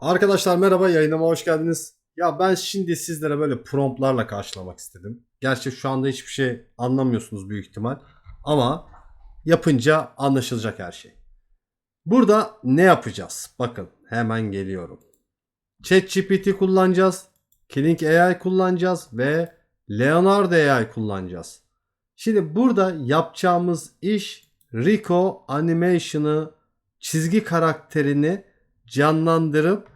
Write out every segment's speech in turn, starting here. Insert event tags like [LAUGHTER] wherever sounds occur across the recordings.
Arkadaşlar merhaba yayınıma hoş geldiniz. Ya ben şimdi sizlere böyle promptlarla karşılamak istedim. Gerçi şu anda hiçbir şey anlamıyorsunuz büyük ihtimal. Ama yapınca anlaşılacak her şey. Burada ne yapacağız? Bakın hemen geliyorum. ChatGPT kullanacağız. Killing AI kullanacağız ve Leonardo AI kullanacağız. Şimdi burada yapacağımız iş Rico animation'ı çizgi karakterini canlandırıp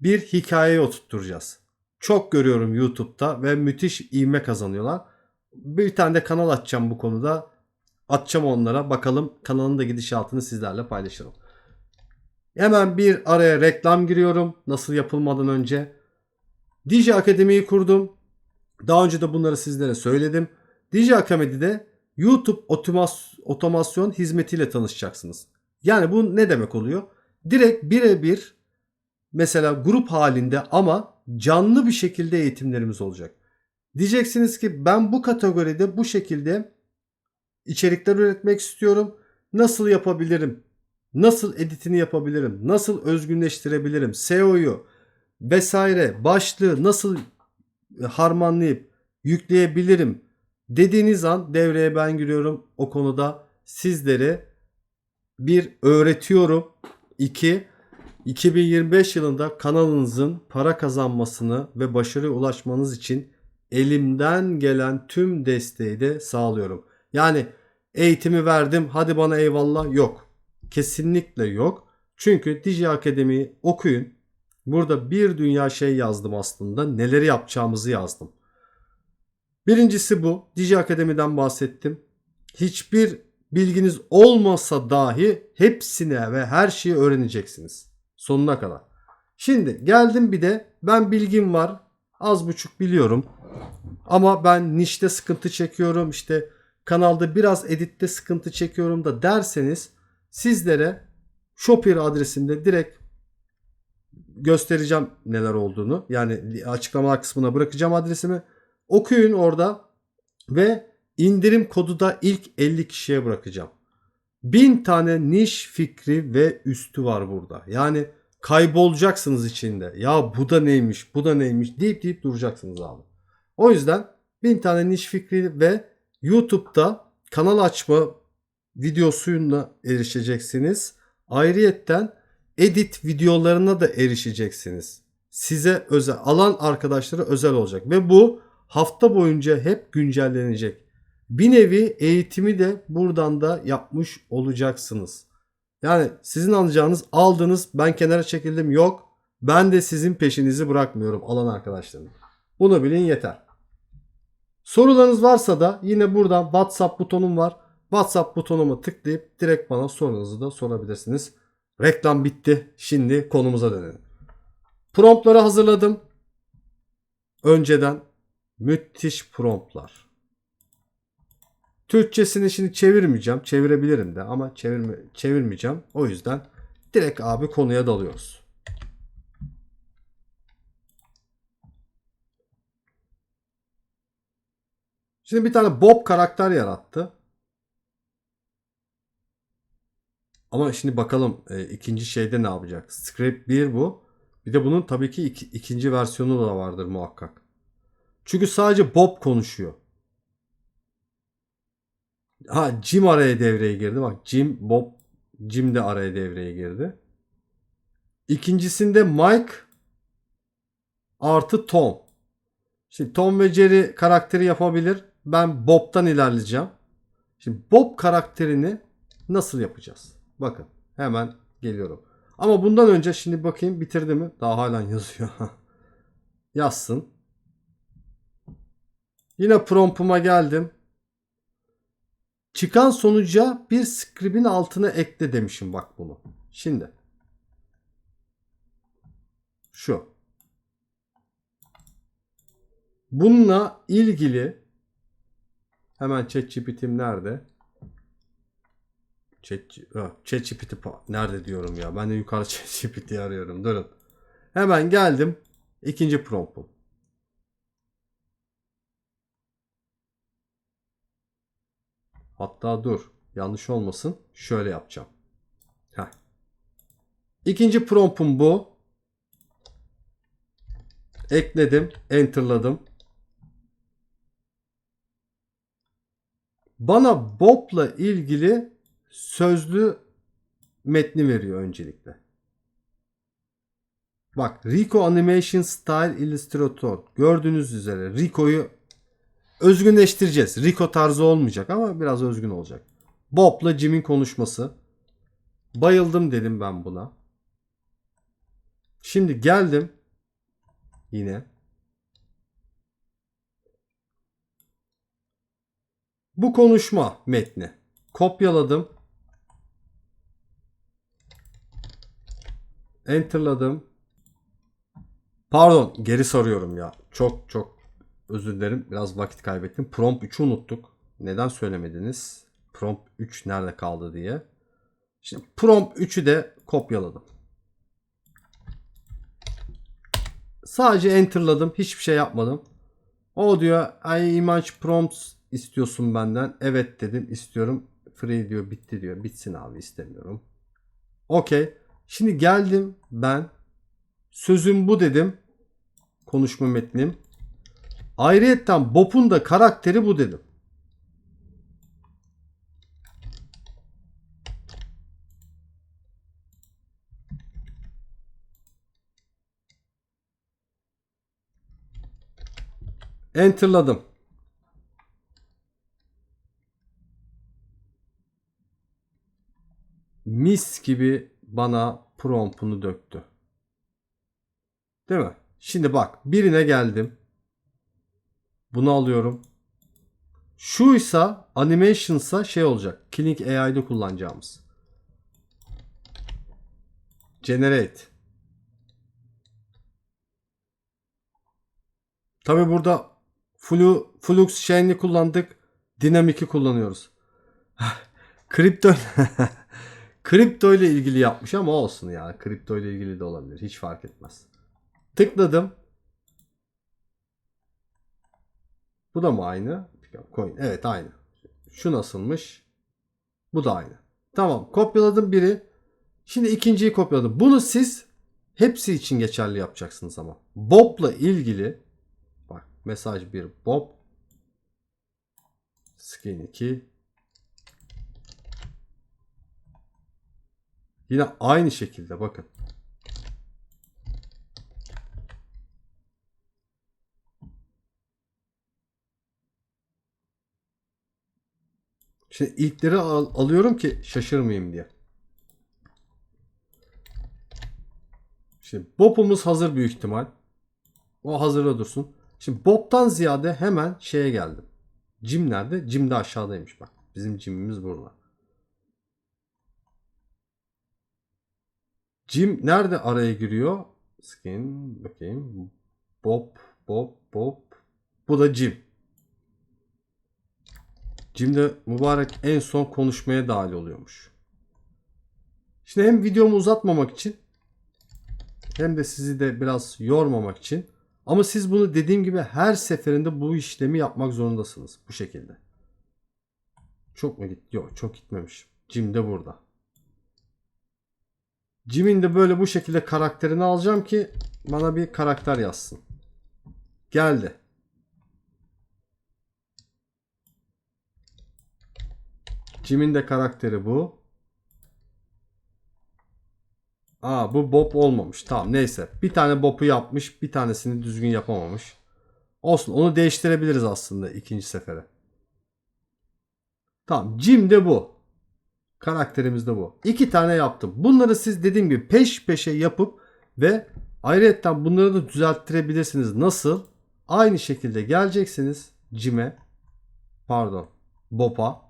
bir hikayeye oturtturacağız. Çok görüyorum YouTube'da ve müthiş ivme kazanıyorlar. Bir tane de kanal açacağım bu konuda. Atacağım onlara. Bakalım kanalın da gidişatını sizlerle paylaşırım. Hemen bir araya reklam giriyorum. Nasıl yapılmadan önce. DJ Akademi'yi kurdum. Daha önce de bunları sizlere söyledim. DJ Akademi'de YouTube otomas- otomasyon hizmetiyle tanışacaksınız. Yani bu ne demek oluyor? Direkt birebir mesela grup halinde ama canlı bir şekilde eğitimlerimiz olacak. Diyeceksiniz ki ben bu kategoride bu şekilde içerikler üretmek istiyorum. Nasıl yapabilirim? Nasıl editini yapabilirim? Nasıl özgünleştirebilirim? SEO'yu vesaire başlığı nasıl harmanlayıp yükleyebilirim dediğiniz an devreye ben giriyorum. O konuda sizlere bir öğretiyorum. İki 2025 yılında kanalınızın para kazanmasını ve başarıya ulaşmanız için elimden gelen tüm desteği de sağlıyorum. Yani eğitimi verdim hadi bana eyvallah yok. Kesinlikle yok. Çünkü DJ Akademi'yi okuyun. Burada bir dünya şey yazdım aslında. Neleri yapacağımızı yazdım. Birincisi bu. DJ Akademi'den bahsettim. Hiçbir bilginiz olmasa dahi hepsine ve her şeyi öğreneceksiniz. Sonuna kadar. Şimdi geldim bir de ben bilgim var. Az buçuk biliyorum. Ama ben nişte sıkıntı çekiyorum. İşte kanalda biraz editte sıkıntı çekiyorum da derseniz sizlere Shopper adresinde direkt göstereceğim neler olduğunu. Yani açıklamalar kısmına bırakacağım adresimi. Okuyun orada ve indirim kodu da ilk 50 kişiye bırakacağım. 1000 tane niş fikri ve üstü var burada. Yani kaybolacaksınız içinde. Ya bu da neymiş, bu da neymiş deyip deyip duracaksınız abi. O yüzden 1000 tane niş fikri ve YouTube'da kanal açma videosuyla erişeceksiniz. Ayrıyetten edit videolarına da erişeceksiniz. Size özel alan arkadaşlara özel olacak ve bu hafta boyunca hep güncellenecek. Bir nevi eğitimi de buradan da yapmış olacaksınız. Yani sizin alacağınız aldınız ben kenara çekildim yok. Ben de sizin peşinizi bırakmıyorum alan arkadaşlarım. Bunu bilin yeter. Sorularınız varsa da yine buradan WhatsApp butonum var. WhatsApp butonuma tıklayıp direkt bana sorunuzu da sorabilirsiniz. Reklam bitti. Şimdi konumuza dönelim. Promptları hazırladım. Önceden müthiş promptlar. Türkçesini şimdi çevirmeyeceğim. Çevirebilirim de ama çevirme, çevirmeyeceğim. O yüzden direkt abi konuya dalıyoruz. Şimdi bir tane Bob karakter yarattı. Ama şimdi bakalım e, ikinci şeyde ne yapacak? Script 1 bu. Bir de bunun tabii ki iki, ikinci versiyonu da vardır muhakkak. Çünkü sadece Bob konuşuyor. Ha Jim araya devreye girdi. Bak Jim, Bob, Jim de araya devreye girdi. İkincisinde Mike artı Tom. Şimdi Tom ve Jerry karakteri yapabilir. Ben Bob'tan ilerleyeceğim. Şimdi Bob karakterini nasıl yapacağız? Bakın hemen geliyorum. Ama bundan önce şimdi bakayım bitirdi mi? Daha halen yazıyor. [LAUGHS] Yazsın. Yine promptuma geldim. Çıkan sonuca bir script'in altına ekle demişim bak bunu. Şimdi. Şu. Bununla ilgili hemen ChatGPT'm nerede? Chat, ha, ChatGPT nerede diyorum ya. Ben de yukarı [LAUGHS] ChatGPT arıyorum. Durun. Hemen geldim. İkinci promptum. Hatta dur. Yanlış olmasın. Şöyle yapacağım. Heh. İkinci promptum bu. Ekledim. Enter'ladım. Bana Bob'la ilgili sözlü metni veriyor öncelikle. Bak Rico Animation Style Illustrator. Gördüğünüz üzere Rico'yu özgünleştireceğiz. Rico tarzı olmayacak ama biraz özgün olacak. Bob'la Jim'in konuşması. Bayıldım dedim ben buna. Şimdi geldim. Yine. Bu konuşma metni. Kopyaladım. Enter'ladım. Pardon geri sarıyorum ya. Çok çok özür dilerim. Biraz vakit kaybettim. Prompt 3'ü unuttuk. Neden söylemediniz? Prompt 3 nerede kaldı diye. Şimdi prompt 3'ü de kopyaladım. Sadece enter'ladım. Hiçbir şey yapmadım. O diyor ay image prompts istiyorsun benden. Evet dedim istiyorum. Free diyor bitti diyor. Bitsin abi istemiyorum. Okey. Şimdi geldim ben. Sözüm bu dedim. Konuşma metnim. Ayrıyetten Bob'un da karakteri bu dedim. Enter'ladım. Mis gibi bana promptunu döktü. Değil mi? Şimdi bak birine geldim. Bunu alıyorum. Şuysa animation'sa şey olacak. Killing AI'de kullanacağımız. Generate. Tabi burada flu, flux şeyini kullandık. Dinamik'i kullanıyoruz. [LAUGHS] Kripto [LAUGHS] Kripto ile ilgili yapmış ama olsun yani. Kripto ile ilgili de olabilir. Hiç fark etmez. Tıkladım. Bu da mı aynı? Coin. Evet aynı. Şu nasılmış? Bu da aynı. Tamam. Kopyaladım biri. Şimdi ikinciyi kopyaladım. Bunu siz hepsi için geçerli yapacaksınız ama. Bob'la ilgili bak mesaj 1 Bob skin 2 Yine aynı şekilde bakın. Şimdi ilkleri al- alıyorum ki şaşırmayayım diye. Şimdi Bob'umuz hazır büyük ihtimal. O hazırda dursun. Şimdi Bob'tan ziyade hemen şeye geldim. Jim nerede? Jim de aşağıdaymış bak. Bizim Jim'imiz burada. Jim nerede araya giriyor? Skin bakayım. Bob, Bob, Bob. Bu da Jim. Jim de mübarek en son konuşmaya dahil oluyormuş. Şimdi hem videomu uzatmamak için hem de sizi de biraz yormamak için ama siz bunu dediğim gibi her seferinde bu işlemi yapmak zorundasınız. Bu şekilde. Çok mu gitti? Yok çok gitmemiş. Jim de burada. Jim'in de böyle bu şekilde karakterini alacağım ki bana bir karakter yazsın. Geldi. Jim'in de karakteri bu. Aa bu Bob olmamış. Tamam neyse. Bir tane Bob'u yapmış. Bir tanesini düzgün yapamamış. Olsun onu değiştirebiliriz aslında ikinci sefere. Tamam Jim de bu. Karakterimiz de bu. İki tane yaptım. Bunları siz dediğim gibi peş peşe yapıp ve ayrıca bunları da düzelttirebilirsiniz. Nasıl? Aynı şekilde geleceksiniz Jim'e pardon Bob'a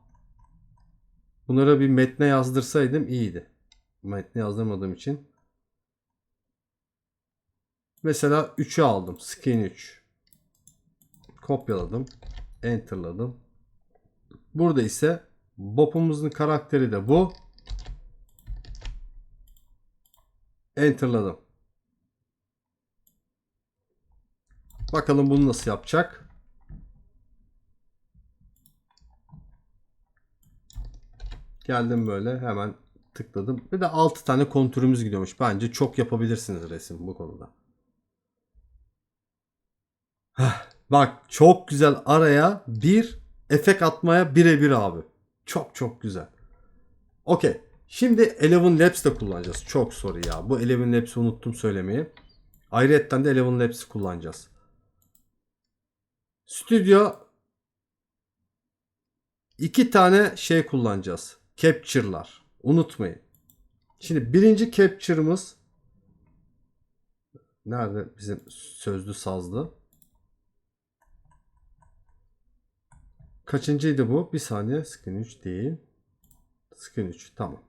bunları bir metne yazdırsaydım iyiydi. Metne yazdırmadığım için. Mesela 3'ü aldım. Skin 3. Kopyaladım. Enter'ladım. Burada ise Bob'umuzun karakteri de bu. Enter'ladım. Bakalım bunu nasıl yapacak. Geldim böyle hemen tıkladım. Bir de 6 tane kontürümüz gidiyormuş. Bence çok yapabilirsiniz resim bu konuda. Heh, bak çok güzel araya bir efekt atmaya birebir abi. Çok çok güzel. Okey. Şimdi Eleven Labs de kullanacağız. Çok soru ya. Bu Eleven Labs'i unuttum söylemeyi. Ayrıca de Eleven Labs'i kullanacağız. Stüdyo iki tane şey kullanacağız. Capture'lar. Unutmayın. Şimdi birinci capture'ımız nerede bizim sözlü sazlı? Kaçıncıydı bu? Bir saniye. Skin 3 değil. Skin 3. Tamam.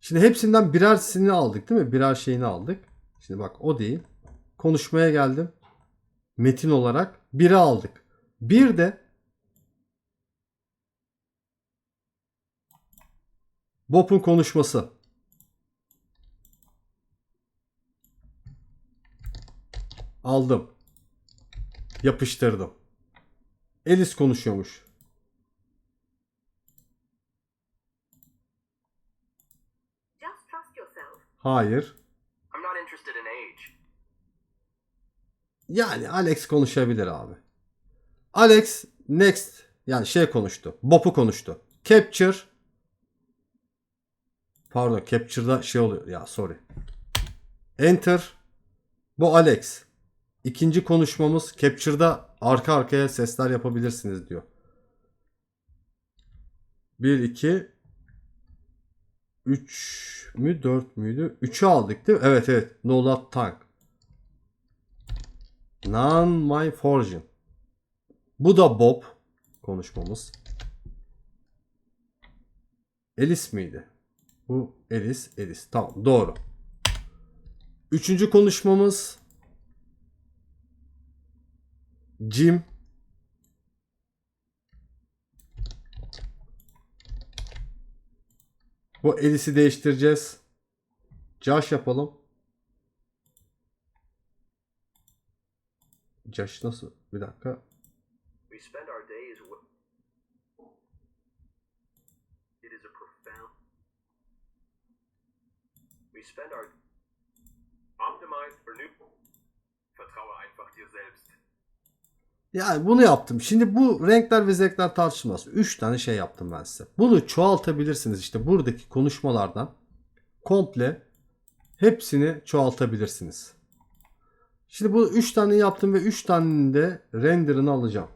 Şimdi hepsinden birersini aldık değil mi? Birer şeyini aldık. Şimdi bak o değil. Konuşmaya geldim. Metin olarak biri aldık. Bir de Bob'un konuşması. Aldım. Yapıştırdım. Elis konuşuyormuş. Just trust yourself. Hayır. I'm not interested in age. Yani Alex konuşabilir abi. Alex next yani şey konuştu. Bob'u konuştu. Capture Pardon Capture'da şey oluyor. Ya sorry. Enter Bu Alex. İkinci konuşmamız Capture'da arka arkaya sesler yapabilirsiniz diyor. 1 2 3 mü 4 müydü? 3'ü aldık değil mi? Evet evet. No Lot Tank. Non My Fortune. Bu da Bob konuşmamız. Elis miydi? Bu Elis, Elis. Tamam doğru. Üçüncü konuşmamız Jim. Bu Elis'i değiştireceğiz. Josh yapalım. Josh nasıl? Bir dakika. We spend our days. İt is a profound. We spend our. Optimized for new. Vertraue einfach dir selbst. Yani bunu yaptım. Şimdi bu renkler ve zevkler tartışılmaz. 3 tane şey yaptım ben size. Bunu çoğaltabilirsiniz. İşte buradaki konuşmalardan komple hepsini çoğaltabilirsiniz. Şimdi bu 3 tane yaptım ve 3 tanenin de renderını alacağım.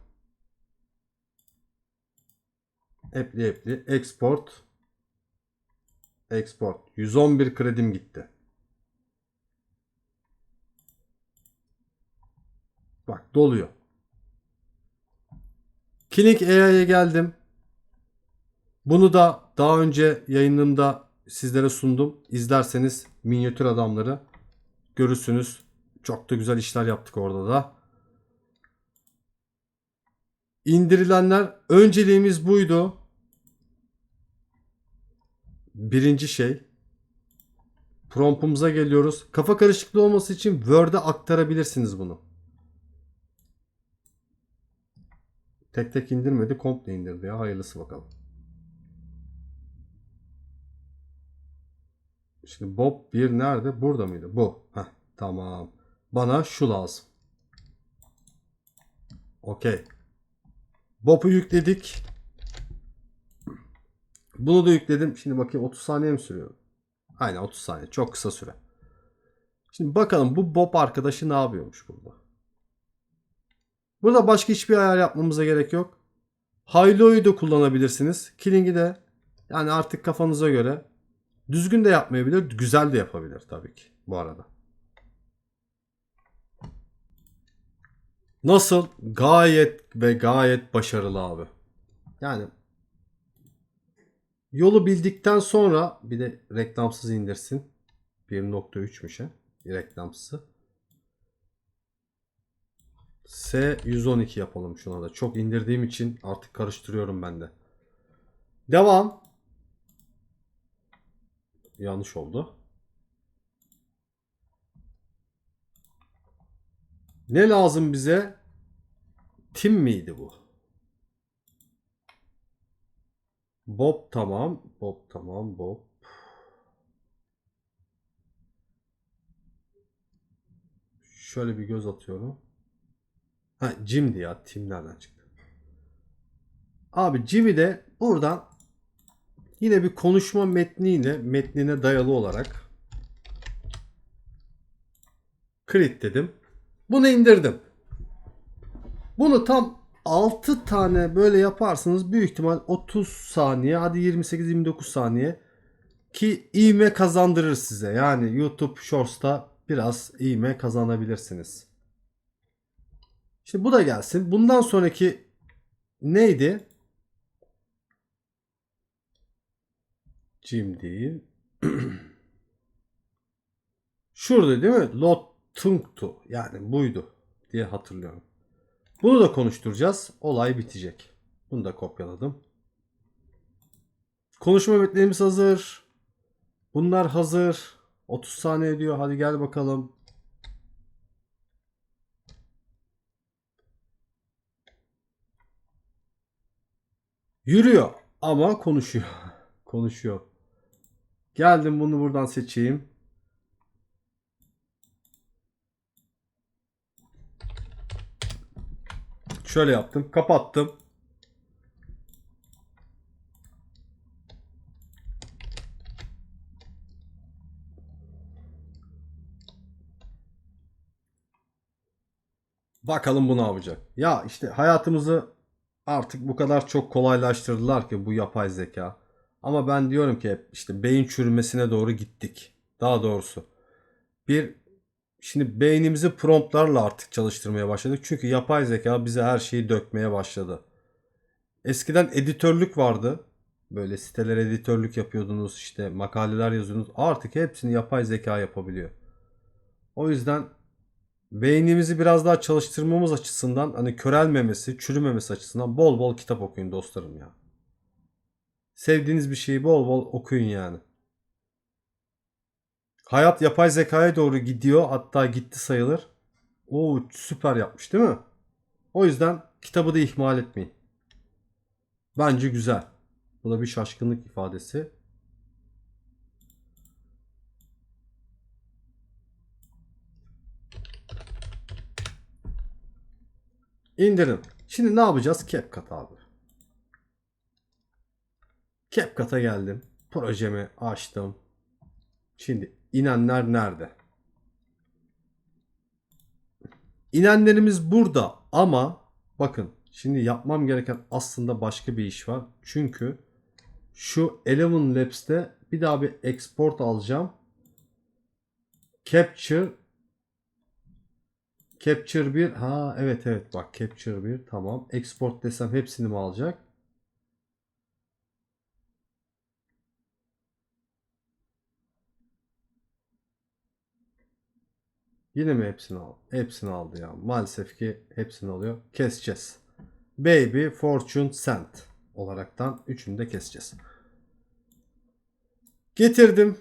Apply apply export export 111 kredim gitti. Bak doluyor. Killing AI'ye geldim. Bunu da daha önce yayınımda sizlere sundum. İzlerseniz minyatür adamları görürsünüz. Çok da güzel işler yaptık orada da. İndirilenler önceliğimiz buydu. Birinci şey. Promptumuza geliyoruz. Kafa karışıklığı olması için Word'e aktarabilirsiniz bunu. Tek tek indirmedi. Komple indirdi ya. Hayırlısı bakalım. Şimdi Bob 1 nerede? Burada mıydı? Bu. Heh, tamam. Bana şu lazım. Okey. Bob'u yükledik. Bunu da yükledim. Şimdi bakayım 30 saniye mi sürüyor? Aynen 30 saniye. Çok kısa süre. Şimdi bakalım bu Bob arkadaşı ne yapıyormuş burada? Burada başka hiçbir ayar yapmamıza gerek yok. Haylo'yu da kullanabilirsiniz. Killing'i de yani artık kafanıza göre düzgün de yapmayabilir, güzel de yapabilir tabii ki bu arada. Nasıl? Gayet ve gayet başarılı abi. Yani yolu bildikten sonra bir de reklamsız indirsin. 1.3'müş he. Reklamsız. S112 yapalım şuna da. Çok indirdiğim için artık karıştırıyorum ben de. Devam. Yanlış oldu. Ne lazım bize? Tim miydi bu? Bob tamam. Bob tamam. Bob. şöyle bir göz atıyorum. Ha Jim'di ya. Tim nereden çıktı? Abi Jim'i de buradan yine bir konuşma metniyle metnine dayalı olarak Crit dedim. Bunu indirdim. Bunu tam 6 tane böyle yaparsanız büyük ihtimal 30 saniye hadi 28-29 saniye ki ivme kazandırır size. Yani YouTube Shorts'ta biraz ivme kazanabilirsiniz. Şimdi bu da gelsin. Bundan sonraki neydi? Jim değil. [CLEARS THROAT] Şurada değil mi? Lotungtu. Yani buydu diye hatırlıyorum. Bunu da konuşturacağız. Olay bitecek. Bunu da kopyaladım. Konuşma metnlerimiz hazır. Bunlar hazır. 30 saniye diyor. Hadi gel bakalım. Yürüyor ama konuşuyor. [LAUGHS] konuşuyor. Geldim bunu buradan seçeyim. Şöyle yaptım. Kapattım. Bakalım bu ne yapacak. Ya işte hayatımızı artık bu kadar çok kolaylaştırdılar ki bu yapay zeka. Ama ben diyorum ki işte beyin çürümesine doğru gittik. Daha doğrusu. Bir şimdi beynimizi promptlarla artık çalıştırmaya başladık. Çünkü yapay zeka bize her şeyi dökmeye başladı. Eskiden editörlük vardı. Böyle siteler editörlük yapıyordunuz işte makaleler yazıyordunuz. Artık hepsini yapay zeka yapabiliyor. O yüzden beynimizi biraz daha çalıştırmamız açısından hani körelmemesi, çürümemesi açısından bol bol kitap okuyun dostlarım ya. Sevdiğiniz bir şeyi bol bol okuyun yani. Hayat yapay zekaya doğru gidiyor. Hatta gitti sayılır. Oo süper yapmış değil mi? O yüzden kitabı da ihmal etmeyin. Bence güzel. Bu da bir şaşkınlık ifadesi. İndirin. Şimdi ne yapacağız? CapCut abi. CapCut'a geldim. Projemi açtım. Şimdi inenler nerede? İnenlerimiz burada ama bakın şimdi yapmam gereken aslında başka bir iş var. Çünkü şu Eleven Labs'te bir daha bir export alacağım. Capture Capture 1 ha evet evet bak Capture 1 tamam. Export desem hepsini mi alacak? Yine mi hepsini al? Hepsini aldı ya. Maalesef ki hepsini alıyor. Keseceğiz. Baby Fortune Cent olaraktan üçünü de keseceğiz. Getirdim.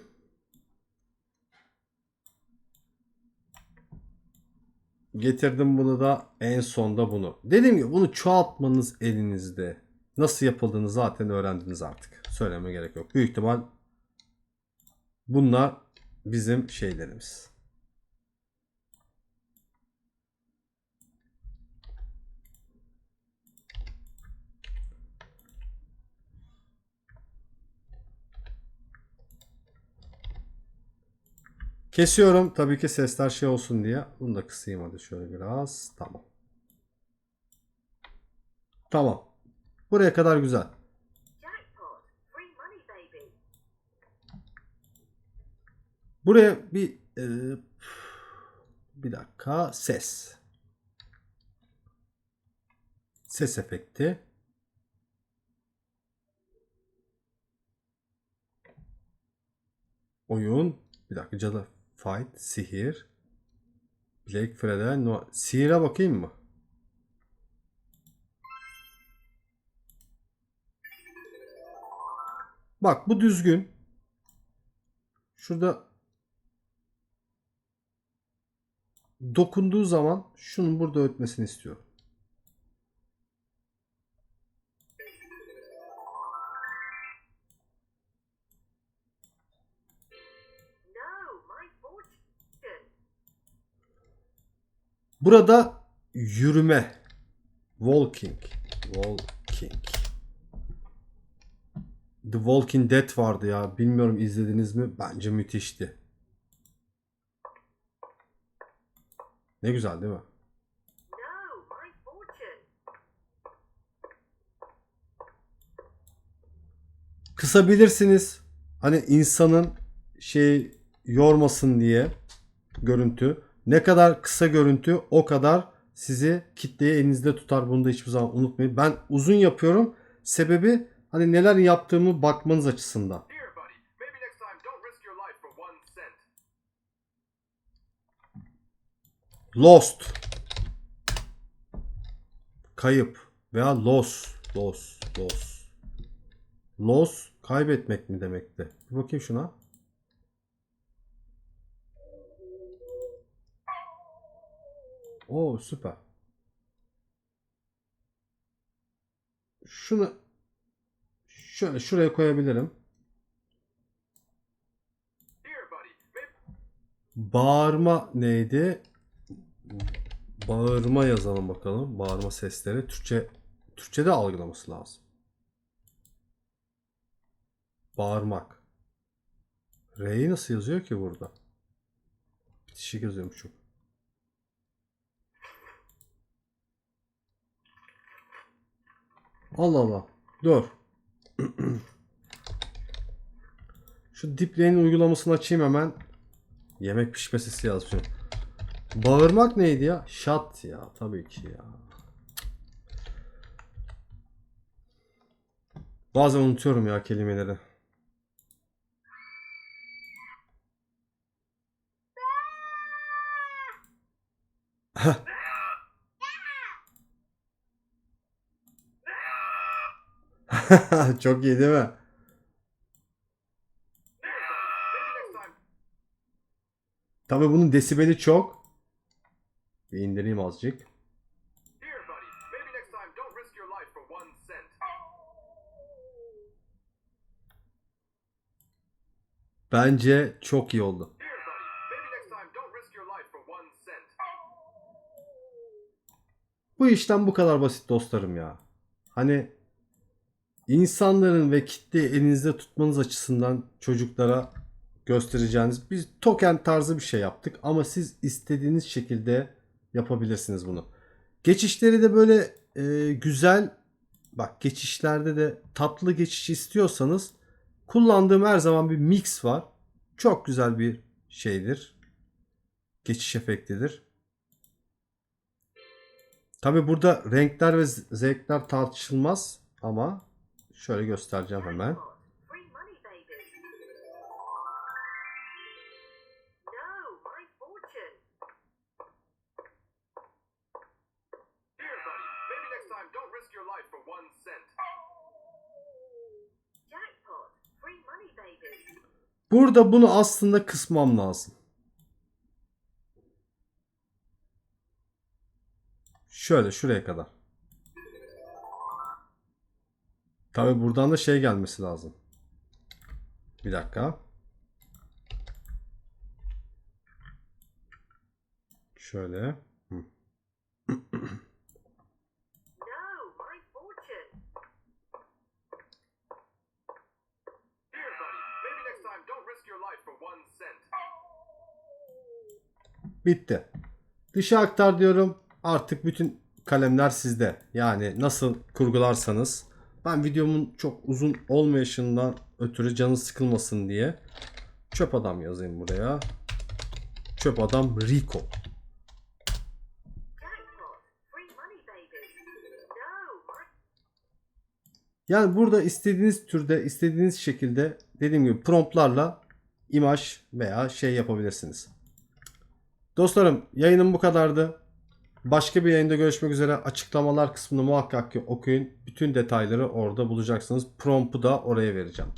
Getirdim bunu da en sonda bunu. Dediğim gibi bunu çoğaltmanız elinizde. Nasıl yapıldığını zaten öğrendiniz artık. Söyleme gerek yok. Büyük ihtimal bunlar bizim şeylerimiz. Kesiyorum. Tabii ki sesler şey olsun diye. Bunu da kısayım hadi şöyle biraz. Tamam. Tamam. Buraya kadar güzel. Buraya bir e, bir dakika ses. Ses efekti. Oyun. Bir dakika cadı. Fight. Sihir. Blake Fred'e. No. Sihire bakayım mı? Bak bu düzgün. Şurada dokunduğu zaman şunun burada ötmesini istiyorum. Burada yürüme. Walking. Walking. The Walking Dead vardı ya. Bilmiyorum izlediniz mi? Bence müthişti. Ne güzel değil mi? Kısabilirsiniz. Hani insanın şey yormasın diye görüntü. Ne kadar kısa görüntü o kadar sizi kitleye elinizde tutar. Bunu da hiçbir zaman unutmayın. Ben uzun yapıyorum. Sebebi hani neler yaptığımı bakmanız açısından. Lost. Kayıp veya loss. Loss. Loss. Loss kaybetmek mi demekti? Bir bakayım şuna. Oo süper. Şunu şöyle şuraya koyabilirim. Bağırma neydi? Bağırma yazalım bakalım. Bağırma sesleri. Türkçe Türkçe'de algılaması lazım. Bağırmak. R'yi nasıl yazıyor ki burada? Bitişik yazıyormuş çok. Allah Allah. Dur. [CLEARS THROAT] Şu diplerin uygulamasını açayım hemen. Yemek pişme sesi yazıyor. Bağırmak neydi ya? Şat ya tabii ki ya. Bazen unutuyorum ya kelimeleri. [LAUGHS] Çok iyi değil mi? Tabii bunun desibeli çok. Bir indireyim azıcık. Bence çok iyi oldu. Bu işlem bu kadar basit dostlarım ya. Hani insanların ve kitle elinizde tutmanız açısından çocuklara göstereceğiniz biz token tarzı bir şey yaptık ama siz istediğiniz şekilde yapabilirsiniz bunu. Geçişleri de böyle e, güzel bak geçişlerde de tatlı geçiş istiyorsanız kullandığım her zaman bir mix var. Çok güzel bir şeydir. Geçiş efektidir. Tabi burada renkler ve zevkler tartışılmaz ama şöyle göstereceğim hemen. Burada bunu aslında kısmam lazım. Şöyle şuraya kadar. Tabi buradan da şey gelmesi lazım. Bir dakika. Şöyle. Bitti. Dışa aktar diyorum. Artık bütün kalemler sizde. Yani nasıl kurgularsanız. Ben videomun çok uzun olmayışından ötürü canı sıkılmasın diye çöp adam yazayım buraya. Çöp adam Rico. Yani burada istediğiniz türde, istediğiniz şekilde dediğim gibi promptlarla imaj veya şey yapabilirsiniz. Dostlarım yayınım bu kadardı. Başka bir yayında görüşmek üzere. Açıklamalar kısmını muhakkak ki okuyun. Bütün detayları orada bulacaksınız. Prompt'u da oraya vereceğim.